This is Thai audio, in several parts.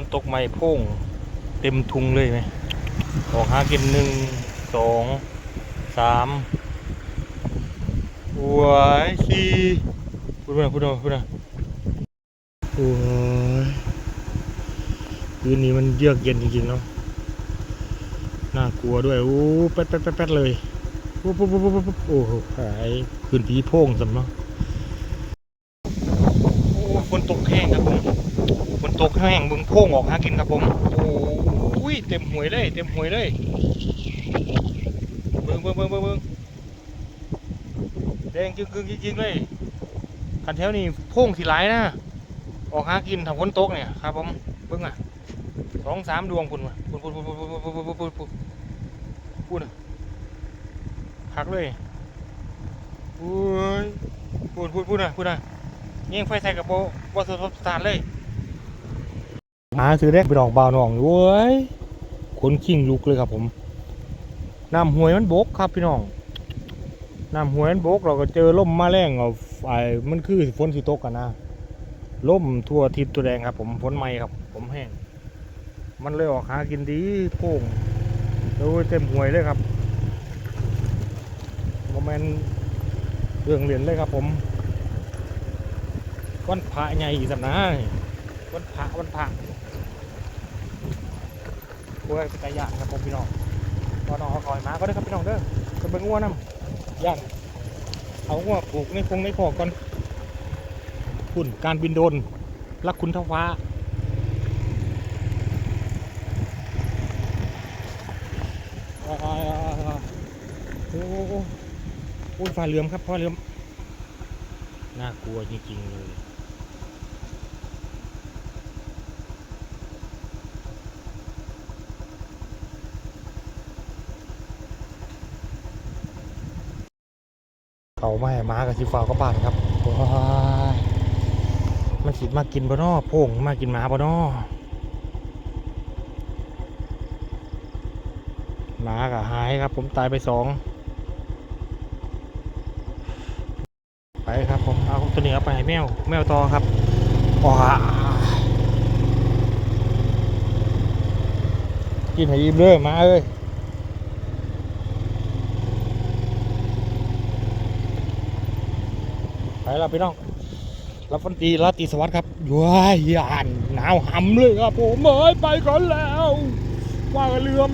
นตกใหม่โพ่งเต็มทุงเลยไหมออกหากินหนึ่งสองสามหวยสี่พูดมาพูดมาพูดมาโอ้ยคืนนี้มันเยือกเย็นจริงๆเนาะน่ากลัวด้วยโอ้แป๊ดแป๊ดแป๊ดแป๊ดเลยโอ้โหหายคืนผีโพ่งสำเนาะโอ้ฝนตกแห้งครับผม ตกแห้งบึงโพ่งออกหากินครับผมโอ้ยเต็มหวยเลยเต็มหวยเลยเบิ่งเบิ่งเบิ่งเบิ่งเบิ่งแดงจึงกึงจริงๆเลยคันแถวนี้โพ่งสีไหลนะออกหากินทำฝนตกเนี่ยครับผมเบิ่งอะสองสามดวงพุ่นมาพุ่นพุ่นพุ่นพุ่นพุ่นพุ่นพุ่นพุ่นพุ่นพุ่นอะหักเลยโอ้ยพุ่นพุ่นพุ่นอะพุ่นอะยิงไฟใส่กับโบวัสดุสถานเลย หาซื้อได้ไปดอกบาวหนองเว้ยขนขิงลุกเลยครับผมน้ำห้วยมันบกครับพี่น้องน้ำห้วยมันบกเราก็เจอล่มมาแรงเอาไอ้มันคือฝนสิตกกันนะล่มทั่วทิศตัวแดงครับ ผมฝนใหม่ครับ ผมแห้งมันเลยออกหากินดีโป่งดูเต็มห้วยเลยครับโมเมนเรื่องเหรียญเลยครับผมวันพระใหญ่อีกสัปดาห์นี่วันพระวันพระ โอ้ยเป็นตาย่านครับผมพี่น้องพอน้องเอาคอยมาก็ได้ครับพี่น้องเด้อจะเป็นงัวน้ำย่านเอางัวปลูกในคงในขอกก่อนคุณการบินโดนรักคุณท่าฟ้าอ่าอ่าอ่าอ่าโอ้โหฟ้าเหลือมครับฟ้าเหลือมน่ากลัวจริงๆเลย เขาไม่ให้ม้ากับสิฟ้าก็บานครับว้ามันสิมากินบ่นอโป่งมากินหมาบ่นอหมากับหายครับ ผมตายไปสองไปครับผมเอาตัวนี้เอาไปให้แมวแมวต่อครับว้ากินให้อิ่มเลยหมาเอ้ย ไปแล้วพี่น้องรับฟันตีรัตีสวัสดิ์ครับว้ายยานหนาวหำเลยครับผมเอ้ยไปก่อนแล้ว ว่ากันเรื่อม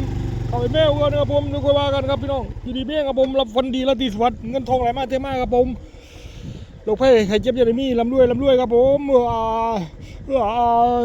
เอาไปแม่กันนะครับผมนึกว่ากันครับพี่น้องยินดีเบี้ยครับผมรับฟันดีรัตีสวัสดิ์เงินทองไหลมาเทมาครับผมโรคภัยไข้เจ็บยาดมีลำด้วยลำด้วยครับผมเออเออ